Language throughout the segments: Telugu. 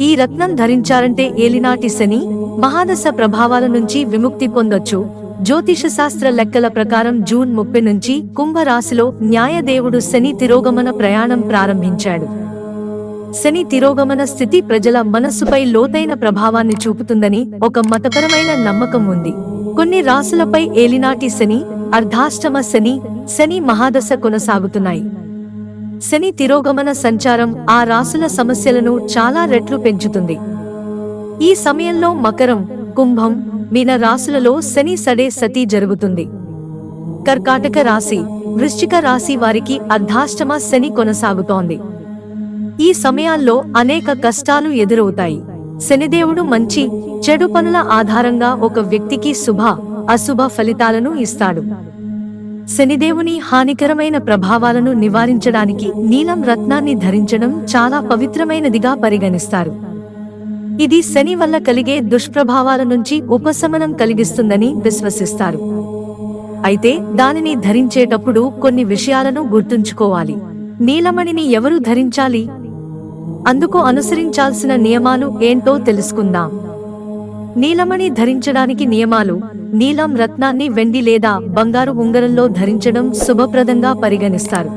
ఈ రత్నం ధరించారంటే ఏలినాటి శని మహాదశ ప్రభావాల నుంచి విముక్తి పొందొచ్చు. జ్యోతిష శాస్త్ర లెక్కల ప్రకారం జూన్ ముప్పై నుంచి కుంభరాశిలో న్యాయదేవుడు శని తిరోగమన ప్రయాణం ప్రారంభించాడు. శని తిరోగమన స్థితి ప్రజల మనస్సుపై లోతైన ప్రభావాన్ని చూపుతుందని ఒక మతపరమైన నమ్మకం ఉంది. కొన్ని రాసులపై ఏలినాటి శని అర్ధాష్టమ శని శని మహాదశ కొనసాగుతున్నాయి. శని తిరోగమన సంచారం ఆ రాసుల సమస్యలను చాలా రెట్లు పెంచుతుంది. ఈ సమయంలో మకరం కుంభం మీన రాసులలో శని సడే సతీ జరుగుతుంది. కర్కాటక రాశి వృశ్చిక రాశి వారికి అర్ధాష్టమ శని కొనసాగుతోంది. ఈ సమయాల్లో అనేక కష్టాలు ఎదురవుతాయి. శనిదేవుడు మంచి చెడు పనుల ఆధారంగా ఒక వ్యక్తికి శుభ అశుభ ఫలితాలను ఇస్తాడు. శనిదేవుని హానికరమైన ప్రభావాలను నివారించడానికి నీలం రత్నాన్ని ధరించడం చాలా పవిత్రమైనదిగా పరిగణిస్తారు. ఇది శని వల్ల కలిగే దుష్ప్రభావాల నుంచి ఉపశమనం కలిగిస్తుందని విశ్వసిస్తారు. అయితే దానిని ధరించేటప్పుడు కొన్ని విషయాలను గుర్తుంచుకోవాలి. నీలమణిని ఎవరు ధరించాలి? అందుకు అనుసరించాల్సిన నియమాలు ఏంటో తెలుసుకుందాం. నీలమణి ధరించడానికి నియమాలు నీలం రత్నాన్ని వెండి లేదా బంగారు ఉంగరంలో ధరించడం శుభప్రదంగా పరిగణిస్తారు.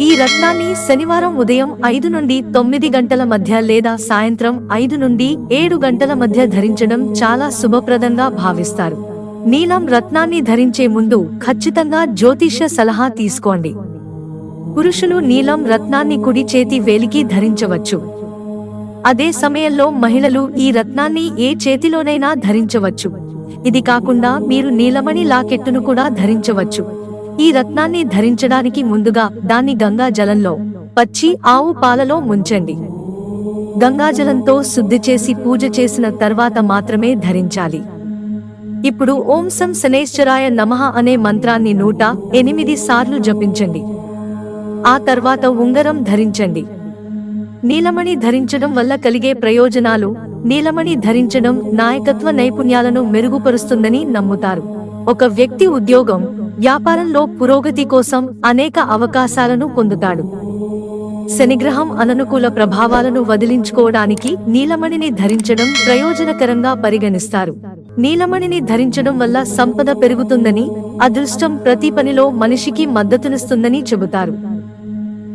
ఈ రత్నాన్ని శనివారం ఉదయం ఐదు నుండి తొమ్మిది గంటల మధ్య లేదా సాయంత్రం ఐదు నుండి ఏడు గంటల మధ్య ధరించడం చాలా శుభప్రదంగా భావిస్తారు. నీలం రత్నాన్ని ధరించే ముందు ఖచ్చితంగా జ్యోతిష్య సలహా తీసుకోండి. పురుషులు నీలం రత్నాన్ని కుడి చేతి వేలికి ధరించవచ్చు. అదే సమయంలో మహిళలు ఈ రత్నాన్ని ఏ చేతిలోనైనా ధరించవచ్చు. ఇది కాకుండా మీరు నీలమణి లాకెట్టును కూడా ధరించవచ్చు. ఈ రత్నాన్ని ధరించడానికి ముందుగా దాన్ని గంగా జలంలో పచ్చి ఆవు పాలలో ముంచండి. గంగాజలంతో శుద్ధి చేసి పూజ చేసిన తర్వాత మాత్రమే ధరించాలి. ఇప్పుడు ఓం సం శనేశ్వరాయ నమః అనే మంత్రాన్ని నూట ఎనిమిది సార్లు జపించండి. ఆ తర్వాత ఉంగరం ధరించండి. నీలమణి ధరించడం వల్ల కలిగే ప్రయోజనాలు. నీలమణి ధరించడం నాయకత్వ నైపుణ్యాలను మెరుగుపరుస్తుందని నమ్ముతారు. ఒక వ్యక్తి ఉద్యోగం వ్యాపారంలో పురోగతి కోసం అనేక అవకాశాలను పొందుతాడు. శనిగ్రహం అననుకూల ప్రభావాలను వదిలించుకోవడానికి నీలమణిని ధరించడం ప్రయోజనకరంగా పరిగణిస్తారు. నీలమణిని ధరించడం వల్ల సంపద పెరుగుతుందని అదృష్టం ప్రతి పనిలో మనిషికి మద్దతునిస్తుందని చెబుతారు.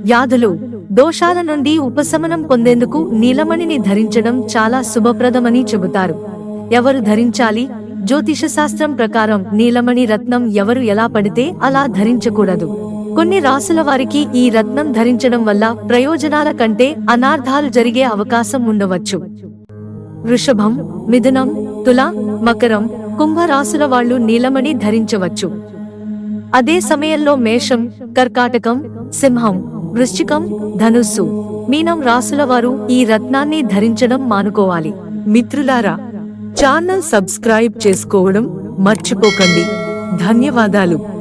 వ్యాధులు దోషాల నుండి ఉపశమనం పొందేందుకు నీలమణిని ధరించడం చాలా శుభప్రదమని చెబుతారు. ఎవరు ధరించాలి? జ్యోతిష శాస్త్రం ప్రకారం నీలమణి రత్నం ఎవరు ఎలా పడితే అలా ధరించకూడదు. కొన్ని రాసుల వారికి ఈ రత్నం ధరించడం వల్ల ప్రయోజనాల కంటే అనార్థాలు జరిగే అవకాశం ఉండవచ్చు. వృషభం మిథునం తుల మకరం కుంభ రాసుల వాళ్ళు నీలమణి ధరించవచ్చు. అదే సమయంలో మేషం కర్కాటకం సింహం వృశ్చికం ధనుస్సు మీనం రాసుల వారు ఈ రత్నాన్ని ధరించడం మానుకోవాలి. మిత్రులారా ఛానల్ సబ్స్క్రైబ్ చేసుకోవడం మర్చిపోకండి. ధన్యవాదాలు.